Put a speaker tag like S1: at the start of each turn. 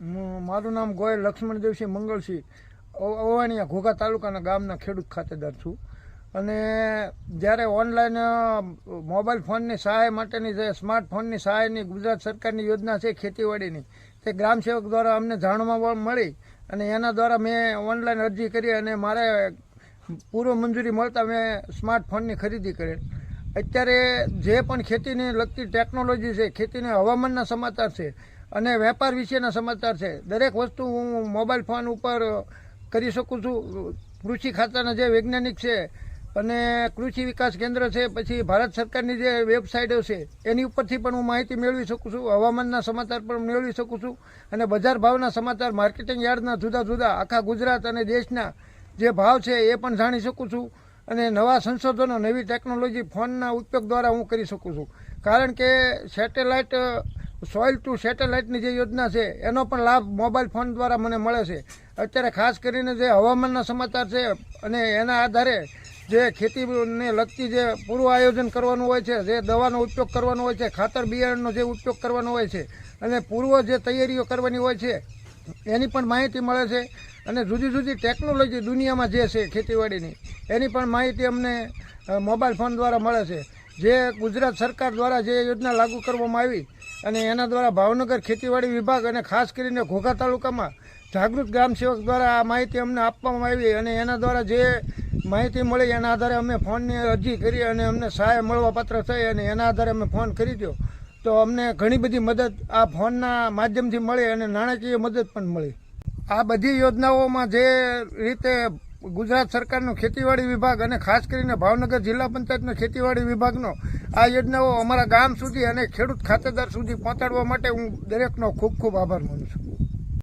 S1: મારું નામ ગોયલ લક્ષ્મણદેવસિંહ મંગળસિંહ. અવાણીયા ઘોઘા તાલુકાના ગામના ખેડૂત ખાતેદાર છું. અને જ્યારે ઓનલાઈન મોબાઈલ ફોનની સહાય માટેની જે સ્માર્ટફોનની સહાયની ગુજરાત સરકારની યોજના છે ખેતીવાડીની, તે ગ્રામ સેવક દ્વારા અમને જાણવા મળી અને એના દ્વારા મેં ઓનલાઈન અરજી કરી અને મારે પૂર્વ મંજૂરી મળતા મેં સ્માર્ટફોનની ખરીદી કરેલ અત્યારે જે પણ ખેતીને લગતી ટેકનોલોજી છે, ખેતીને હવામાનના સમાચાર છે અને વેપાર વિશેના સમાચાર છે. દરેક વસ્તુ હું મોબાઈલ ફોન ઉપર કરી શકું છું. કૃષિ ખાતાના જે વૈજ્ઞાનિક છે અને કૃષિ વિકાસ કેન્દ્ર છે, પછી ભારત સરકારની જે વેબસાઇટો છે, એની ઉપરથી પણ હું માહિતી મેળવી શકું છું. હવામાનના સમાચાર પણ મેળવી શકું છું. અને બજાર ભાવના સમાચાર, માર્કેટિંગ યાર્ડના જુદા જુદા, આખા ગુજરાત અને દેશના જે ભાવ છે એ પણ જાણી શકું છું. અને નવા સંશોધનો, નવી ટેકનોલોજી ફોનના ઉપયોગ દ્વારા હું કરી શકું છું. કારણ કે સેટેલાઇટ સોઇલ ટુ સેટેલાઇટની જે યોજના છે, એનો પણ લાભ મોબાઈલ ફોન દ્વારા મને મળે છે. અત્યારે ખાસ કરીને જે હવામાનના સમાચાર છે અને એના આધારે જે ખેતીને લગતી જે પૂર્વ આયોજન કરવાનું હોય છે, જે દવાનો ઉપયોગ કરવાનો હોય છે, ખાતર બિયારણનો જે ઉપયોગ કરવાનો હોય છે, અને પૂર્વ જે તૈયારીઓ કરવાની હોય છે, એની પણ માહિતી મળે છે. અને જુદી જુદી ટેકનોલોજી દુનિયામાં જે છે ખેતીવાડીની, એની પણ માહિતી અમને મોબાઈલ ફોન દ્વારા મળે છે. જે ગુજરાત સરકાર દ્વારા જે યોજના લાગુ કરવામાં આવી અને એના દ્વારા ભાવનગર ખેતીવાડી વિભાગ અને ખાસ કરીને ઘોઘા તાલુકામાં જાગૃત ગ્રામ સેવક દ્વારા આ માહિતી અમને આપવામાં આવી અને એના દ્વારા જે માહિતી મળી એના આધારે અમે ફોનની અરજી કરી અને અમને સહાય મળવા પાત્ર થઈ અને એના આધારે અમે ફોન કરી દો તો અમને ઘણી બધી મદદ આ ફોનના માધ્યમથી મળી અને નાણાકીય મદદ પણ મળી. આ બધી યોજનાઓમાં જે રીતે ગુજરાત સરકારનો ખેતીવાડી વિભાગ અને ખાસ કરીને ભાવનગર જિલ્લા પંચાયતનો ખેતીવાડી વિભાગનો આ યોજનાઓ અમારા ગામ સુધી અને ખેડૂત ખાતેદાર સુધી પહોંચાડવા માટે હું દરેકનો ખૂબ ખૂબ આભાર માનું છું.